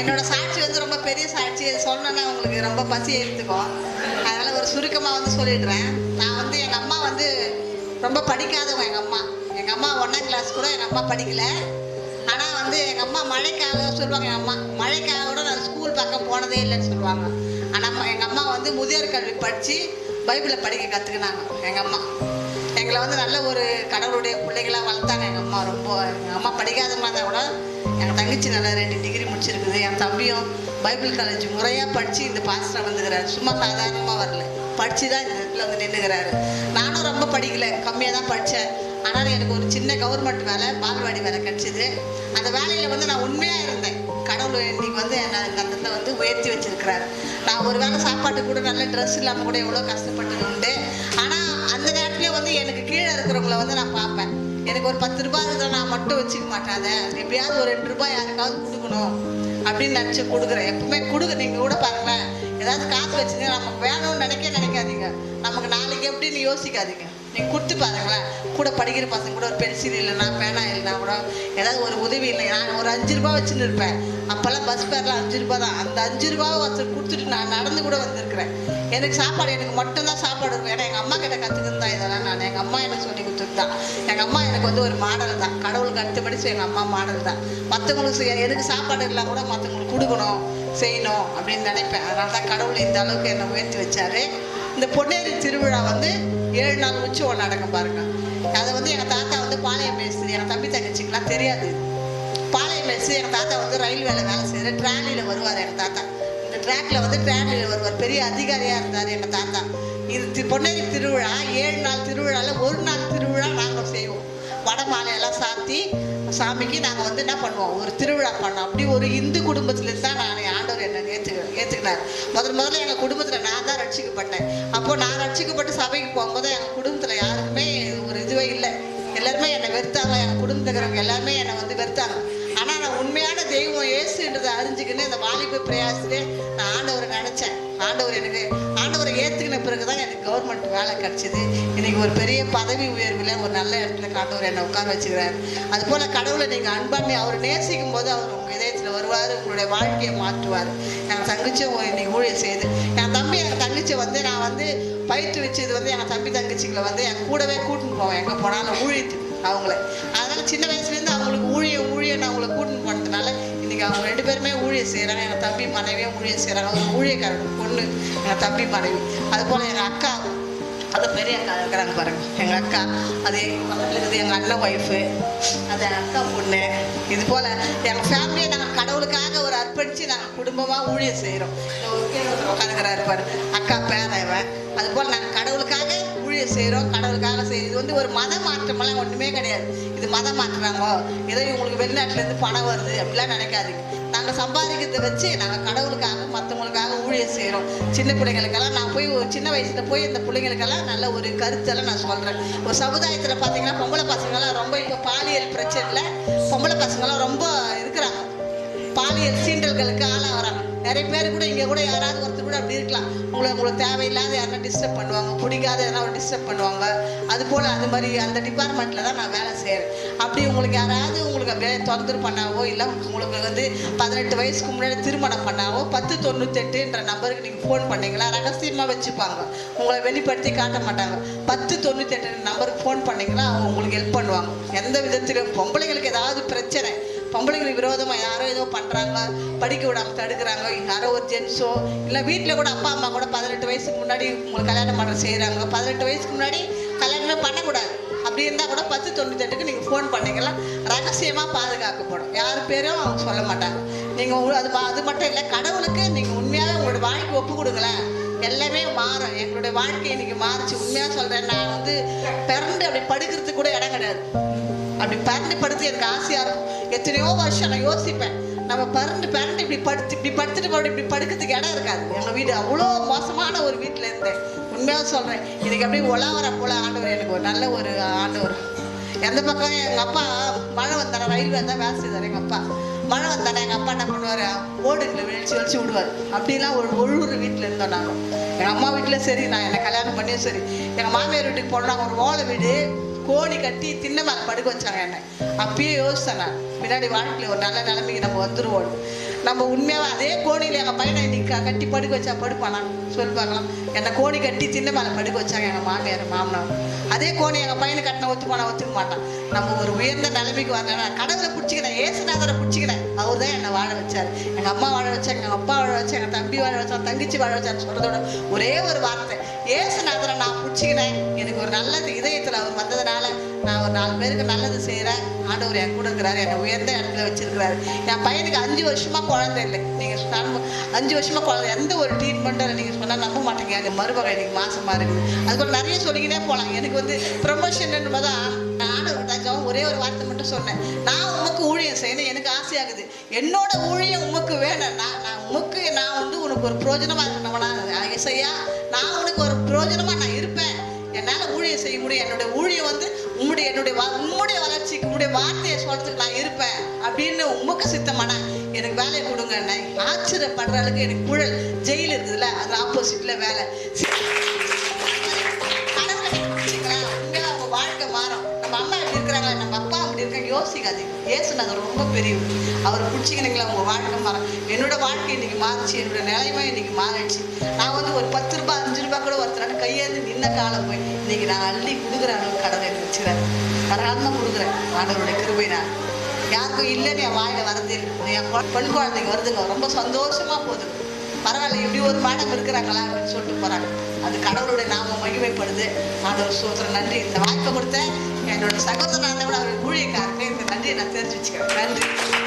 என்னோட சாட்சி வந்து ரொம்ப பெரிய சாட்சி. இது சொன்னேன்னா உங்களுக்கு ரொம்ப பசி எடுத்துக்கும். அதனால் ஒரு சுருக்கமாக வந்து சொல்லிடுறேன். நான் வந்து எங்கள் அம்மா வந்து ரொம்ப படிக்காதவங்க எங்கள் அம்மா. எங்கள் அம்மா ஒன்றாம் கிளாஸ் கூட எங்கள் அம்மா படிக்கல. ஆனால் வந்து எங்கள் அம்மா மழைக்காக சொல்லுவாங்க எங்கள் அம்மா மழைக்காக கூட நான் ஸ்கூல் பக்கம் போனதே இல்லைன்னு சொல்லுவாங்க. ஆனால் எங்கள் அம்மா வந்து முதியோர் கல்வி படித்து பைபிளை படிக்க கற்றுக்கினாங்க எங்கள் அம்மா. எங்களை வந்து நல்ல ஒரு கடவுளுடைய பிள்ளைகளாக வளர்த்தாங்க. எங்கள் அம்மா ரொம்ப எங்கள் அம்மா படிக்காத தான் கூட எங்கள் தங்கச்சி நல்லா ரெண்டு டிகிரி முடிச்சிருக்குது. என் தம்பியும் பைபிள் காலேஜ் முறையாக படித்து இந்த பாஸ்டர் வந்துக்கிறாரு சும்மா சாதாரணமாக வரல. படித்து தான் இந்த இடத்துல வந்து நின்றுக்கிறாரு நானும் ரொம்ப படிக்கல. கம்மியாக தான் படித்தேன் ஆனால் எனக்கு ஒரு சின்ன கவர்மெண்ட் வேலை பால்வாடி வேலை கிடச்சிது. அந்த வேலையில் வந்து நான் உண்மையாக இருந்தேன். கடவுள் இன்னைக்கு வந்து என்னை இந்த இடத்துல வந்து உயர்த்தி வச்சிருக்கிறாரு. நான் ஒரு வேளை சாப்பாட்டு கூட நல்ல ட்ரெஸ் இல்லாமல் கூட எவ்வளோ கஷ்டப்பட்டது எனக்கு ஒரு பத்து ரூபாய் இருந்தால் நான் மட்டும் வச்சுக்க மாட்டேன். அதை எப்படியாவது ஒரு ரெண்டு ரூபாய் யாருக்காவது கொடுக்கணும் அப்படின்னு நினச்சி கொடுக்குறேன். எப்பவுமே கொடுங்க நீங்கள் கூட பாருங்களேன். ஏதாவது காசு வச்சுங்க நமக்கு வேணும்னு நினைக்க நினைக்காதீங்க. நமக்கு நாளைக்கு எப்படின்னு யோசிக்காதீங்க. நீங்கள் கொடுத்து பாருங்களேன். கூட படிக்கிற பசங்க கூட ஒரு பென்சில் இல்லைன்னா பேனா இல்லைன்னா கூட ஏதாவது ஒரு உதவி இல்லை நான் ஒரு அஞ்சு ரூபாய் வச்சுன்னு இருப்பேன். அப்போல்லாம் பஸ் ஃபேர்லாம் அஞ்சு ரூபா தான் அந்த அஞ்சு ரூபாவை ஒருத்தர் கொடுத்துட்டு நான் நடந்து கூட வந்திருக்கிறேன். எனக்கு சாப்பாடு எனக்கு மட்டும்தான் சாப்பாடு இருக்கும். ஏன்னா எங்கள் அம்மா கிட்ட கற்றுக்கிட்டு தான் இதெல்லாம் நான். எங்கள் அம்மா எனக்கு சொல்லி கொடுத்துருந்தான் தான் எங்கள் அம்மா எனக்கு வந்து ஒரு மாடல் தான். கடவுளுக்கு அடுத்தபடி எங்கள் அம்மா மாடல் தான். மற்றவங்களுக்கு செய்ய- எனக்கு சாப்பாடு எல்லாம் கூட மற்றவங்களுக்கு கொடுக்கணும் செய்யணும் அப்படின்னு நினைப்பேன். அதனால தான் கடவுள் இந்த அளவுக்கு என்னை உயர்த்தி வச்சாரு. இந்த பொன்னேரி திருவிழா வந்து ஏழு நாள் உற்சவம் நடக்கும் பாருங்க. அதை வந்து எங்கள் தாத்தா வந்து பாளையம் பேசுது. எங்கள் தம்பி தங்கச்சிக்கெலாம் தெரியாது. பாளையம் வச்சு எங்கள் தாத்தா வந்து ரயில்வேல வேலை செய்கிற ட்ராலியில் வருவார் எங்கள் தாத்தா. இந்த ட்ராக்ல வந்து ட்ராலியில் வருவார். பெரிய அதிகாரியாக இருந்தார் எங்கள் தாத்தா. இது தி- பொன்னேரி திருவிழா. ஏழு நாள் திருவிழாவில் ஒரு நாள் திருவிழா நாங்கள் செய்வோம். வட மாலையெல்லாம் சாத்தி சாமிக்கு நாங்கள் வந்து என்ன பண்ணுவோம்? ஒரு திருவிழா பண்ணோம். அப்படி ஒரு இந்து குடும்பத்துலேருந்து தான் நான் ஆண்டவர் என்னை ஏற்றுக்க ஏற்றுக்கினார் முதல் முதல்ல எங்கள் குடும்பத்தில் நான் தான் ரட்சிக்கப்பட்டேன். அப்போது நான் ரட்சிக்கப்பட்டு சபைக்கு போகும்போது எங்கள் குடும்பத்தில் யாருக்குமே ஒரு இதுவே இல்லை. எல்லாருமே என்னை வெறுத்தாங்க. என் குடும்பத்துக்கிறவங்க எல்லாருமே என்னை வந்து வெறுத்தாங்க. ஆனால் நான் உண்மையான தெய்வம் ஏசுன்றதை அறிஞ்சுக்கின்னு இந்த வாலிப பிரயாசத்திலே நான் ஆண்டவரை நினச்சேன். ஆண்டவர் எனக்கு ஆண்டவரை ஏற்றுக்கின பிறகு தான் எனக்கு கவர்மெண்ட் வேலை கிடச்சிது. இன்றைக்கி ஒரு பெரிய பதவி உயர்வில் ஒரு நல்ல இடத்துல காண்டவர் என்னை உட்கார வச்சுக்கிறாரு. அதுபோல் கடவுளை நீங்கள் அன்பாண்மை அவர் நேசிக்கும் போது அவர் உங்கள் இதயத்தில் வருவார் உங்களுடைய வாழ்க்கையை மாற்றுவார். என் தங்கச்சி இன்னைக்கு ஊழியர் செய்யுது. என் தம்பி என் தங்கச்சி வந்து நான் வந்து பயிற்று வச்சது வந்து என் தம்பி தங்கச்சிங்களை வந்து என் கூடவே கூட்டின்னு போவேன். எங்கே போனாலும் ஊழியத்துக்கு அவங்கள. அதனால சின்ன வயசுலேருந்து அவங்களுக்கு ஊழிய ஊழியம் நான் அவங்கள கூட்டின்னு போனதுனால இன்னைக்கு அவங்க ரெண்டு பேருமே ஊழியம் செய்கிறாங்க எங்கள் தம்பி மனைவியும் ஊழியம் செய்கிறாங்க அவங்க ஊழியக்காரங்க பொண்ணு எங்கள் தம்பி மனைவி. அதுபோல் எங்கள் அக்கா அது பெரிய அக்கா இருக்கிறாங்க பாருங்க. எங்கள் அக்கா அது பக்கத்தில் இருக்குது எங்கள் அண்ணன் ஒய்ஃபு அது என் அக்கா பொண்ணு. இது போல் எங்கள் ஃபேமிலியை நாங்கள் கடவுளுக்காக ஒரு அர்ப்பணித்து நாங்கள் குடும்பமாக ஊழியம் செய்கிறோம் உட்காந்துக்கிறாரு பாரு. அக்கா பேரவன் அது போல் நாங்கள் கடவுளுக்காக ஊழியம் செய்கிறோம் கடவுளுக்காக செய்கிறோம் இது வந்து ஒரு மத மாற்றமெல்லாம் ஒன்றுமே கிடையாது. இது மதம் மாற்றுறாங்கோ. ஏதோ இவங்களுக்கு வெளிநாட்டிலேருந்து பணம் வருது. அப்படிலாம் நினைக்காதீங்க. நாங்கள் சம்பாதிக்கிறத வச்சு நாங்கள் கடவுளுக்காக மற்றவங்களுக்காக ஊழியம் செய்கிறோம் சின்ன பிள்ளைங்களுக்கெல்லாம் நான் போய் ஒரு சின்ன வயசில் போய் இந்த பிள்ளைங்களுக்கெல்லாம் நல்ல ஒரு கருத்தெல்லாம் நான் சொல்கிறேன் ஒரு சமுதாயத்தில் பார்த்தீங்கன்னா பொம்பளை பசங்களாம் ரொம்ப இப்போ பாலியல் பிரச்சனையில் பொம்பளை பசங்களாம் ரொம்ப இருக்கிறாங்க. பாலியல் சீண்டல்களுக்கு ஆளாகிறாங்க. நிறைய பேர் கூட இங்கே கூட யாராவது ஒருத்தர் கூட அப்படி இருக்கலாம். உங்களை உங்களுக்கு தேவையில்லாத யாரா டிஸ்டர்ப் பண்ணுவாங்க. பிடிக்காத யாராவது டிஸ்டர்ப் பண்ணுவாங்க. அது போல் அது மாதிரி அந்த டிபார்ட்மெண்ட்டில் தான் நான் வேலை செய்கிறேன் அப்படி உங்களுக்கு யாராவது உங்களுக்கு அப்படியே தொந்தரவு பண்ணாவோ இல்லை உங்களுக்கு வந்து பதினெட்டு வயசுக்கு முன்னாடி திருமணம் பண்ணாவோ பத்து தொண்ணூத்தெட்டுன்ற நம்பருக்கு நீங்கள் ஃபோன் பண்ணீங்களா ரகசியமாக வச்சுப்பாங்க. உங்களை வெளிப்படுத்தி காட்ட மாட்டாங்க. பத்து தொண்ணூத்தெட்டு நம்பருக்கு ஃபோன் பண்ணீங்கன்னா அவங்க உங்களுக்கு ஹெல்ப் பண்ணுவாங்க. எந்த விதத்திலும் பொம்பளைங்களுக்கு ஏதாவது பிரச்சனை பொம்பளைங்களுக்கு விரோதமாக யாரோ ஏதோ பண்ணுறாங்களோ படிக்க விடாமல் தடுக்கிறாங்க யாரோ ஒரு ஜென்ஸோ இல்லை வீட்டில் கூட அப்பா அம்மா கூட பதினெட்டு வயசுக்கு முன்னாடி உங்களுக்கு கல்யாணம் பண்ண செய்கிறாங்க பதினெட்டு வயசுக்கு முன்னாடி கல்யாணமே பண்ணக்கூடாது. அப்படி இருந்தால் கூட பத்து தொண்ணூத்தெட்டுக்கு நீங்கள் ஃபோன் பண்ணீங்கன்னா ரகசியமாக பாதுகாக்கப்படும். யார் பேரும் அவங்க சொல்ல மாட்டாங்க. நீங்கள் அது அது மட்டும் இல்லை கடவுளுக்கு நீங்கள் உண்மையாகவே உங்களோட வாழ்க்கை ஒப்பு கொடுங்களேன். எல்லாமே மாறும் எங்களுடைய வாழ்க்கை இன்னைக்கு மாறுச்சு. உண்மையாக சொல்கிறேன் நான் வந்து பிறந்து அப்படி படுக்கிறதுக்கு கூட இடம் கிடையாது. அப்படி பரண்டு படுத்து எனக்கு ஆசையாக இருக்கும். எத்தனையோ வருஷம் நான் யோசிப்பேன். நம்ம பரண்டு பரண்டு இப்படி படுத்து இப்படி படுத்துட்டு மறுபடியும் இப்படி படுக்கிறதுக்கு இடம் இருக்காது. எங்கள் வீடு அவ்வளோ மோசமான ஒரு வீட்டில் இருந்தேன். உண்மையாக சொல்கிறேன் எனக்கு அப்படியே உலாவர போல ஆண்டவர் எனக்கு ஒரு நல்ல ஒரு ஆண்டவர். எந்த பக்கம்? எங்கள் அப்பா மழை வந்தாரா? ரயில் வந்தால் வேலை செய்தார் எங்கள் அப்பா? மழை வந்தானே எங்கள் அப்பா என்ன பண்ணுவார்? ஓடுங்களை வெளிச்சு வெளிச்சு விடுவார். அப்படிலாம் ஒரு ஒழுங்குற வீட்டில் இருந்தோம் நாங்கள் எங்கள் அம்மா வீட்டில் சரி நான் என்னை கல்யாணம் பண்ணியும் சரி. எங்கள் மாமியார் வீட்டுக்கு போனோம். ஒரு ஓலை வீடு. கோணி கட்டி திண்ணை மேலே படுக்க வச்சாங்க என்னை. அப்பயே யோசிச்சேன் நான். பின்னாடி வாழ்க்கையில் ஒரு நல்ல நிலைமைக்கு நம்ம வந்துருவோம் நம்ம உண்மையாகவே அதே கோணியில் எங்கள் பையனை இன்னைக்கு கட்டி படுக்க வச்சா படுப்பானா? சொல்லி பார்க்கலாம் என்னை கோணி கட்டி சின்ன மேலே படுக்க வச்சாங்க எங்கள் மாமியார் மாமனார். அதே கோணி எங்கள் பையனை கட்டின ஒத்து போனா ஒத்துக்க மாட்டான். நம்ம ஒரு உயர்ந்த நிலைமைக்கு வரலாம் கடவுளை பிடிச்சிக்கிறேன் ஏசுநாதரை பிடிச்சிக்கிறேன் அவர் தான் என்னை வாழ வச்சார். எங்கள் அம்மா வாழ வச்சாங்க எங்கள் அப்பா வாழ வச்சாங்க எங்கள் தம்பி வாழ வச்சான் தங்கச்சி வாழ வச்சான்னு சொல்கிறதோட ஒரே ஒரு வார்த்தை. ஏசுநாதரை நான் பிடிச்சிக்கிறேன் எனக்கு ஒரு நல்லது இதயத்தில் அவர் வந்ததுனால நான் ஒரு நாலு பேருக்கு நல்லது செய்கிறேன் ஆண்டவர் என் கூட இருக்கிறாரு என்னை உயர்ந்த இடத்துல வச்சிருக்கிறாரு. என் பையனுக்கு அஞ்சு வருஷமா குழந்தை இல்லை. நீங்கள் அஞ்சு வருஷமா குழந்தை. எந்த ஒரு ட்ரீட்மெண்ட்டும் நீங்கள் சொன்னால் நம்ப மாட்டேங்க. எனக்கு மருமகள் எனக்கு மாசமாக இருக்குது அதுக்கு நிறைய சொல்லிக்கிட்டே போகலாம் எனக்கு வந்து ப்ரொமோஷன் தான் நானும் தஞ்சம் ஒரே ஒரு வார்த்தை மட்டும் சொன்னேன். நான் உமக்கு ஊழியம் செய்யணும். எனக்கு ஆசையாகுது என்னோட ஊழியம் உமக்கு வேணும். நான் உமக்கு நான் வந்து உனக்கு ஒரு பிரோஜனமாக இருக்கணும்னா இசையா நான் உனக்கு ஒரு பிரோஜனமாக நான் இருப்பேன். என்னால் ஊழியம் செய்ய முடியும். என்னுடைய ஊழியம் வந்து உம்முடைய என்னுடைய உம்முடைய வளர்ச்சிக்கு உம்முடைய வார்த்தையை சொல்றதுக்கு நான் இருப்பேன் அப்படின்னு உமக்கு சித்தமானா எனக்கு வேலையை கொடுங்க. நான் ஆச்சரியப்படுற அளவுக்கு எனக்கு குழல் ஜெயில் இருக்குதுல்ல அது ஆப்போசிட்ல வேலை. யோசிக்காதீங்க. ஏசுனாங்க ரொம்ப பெரியவர். அவர் பிடிச்சிக்கினீங்களா உங்கள் வாழ்க்கை மாறும் என்னோட வாழ்க்கை இன்னைக்கு மாறிச்சு என்னோட நிலைமை இன்னைக்கு மாறிடுச்சு. நான் வந்து ஒரு பத்து ரூபாய் அஞ்சு ரூபாய் கூட ஒருத்தரான கையேந்து நின்ன காலம் போய் இன்னைக்கு நான் அள்ளி கொடுக்குறேன் அளவுக்கு கடவுளை எனக்கு வச்சுக்கிறேன் கொடுக்குறேன். ஆண்டவருடைய கிருபை நான் யாருக்கும் இல்லைன்னு என் வாயில வரதே இல்லை. என் பெண் குழந்தைங்க வருதுங்க. ரொம்ப சந்தோஷமா போகுது. பரவாயில்ல இப்படி ஒரு மாடம் இருக்கிறாங்களா அப்படின்னு சொல்லிட்டு போறாங்க. அது கடவுளுடைய நாம மகிமைப்படுது. ஆண்டவர் சூத்திரம் நன்றி. இந்த வாய்ப்பை கொடுத்த என்னோட சகோதரனான விட அவர் ஊழியக்காரருக்கு இந்த நன்றியை நான் தெரிஞ்சு வச்சுக்கிறேன் நன்றி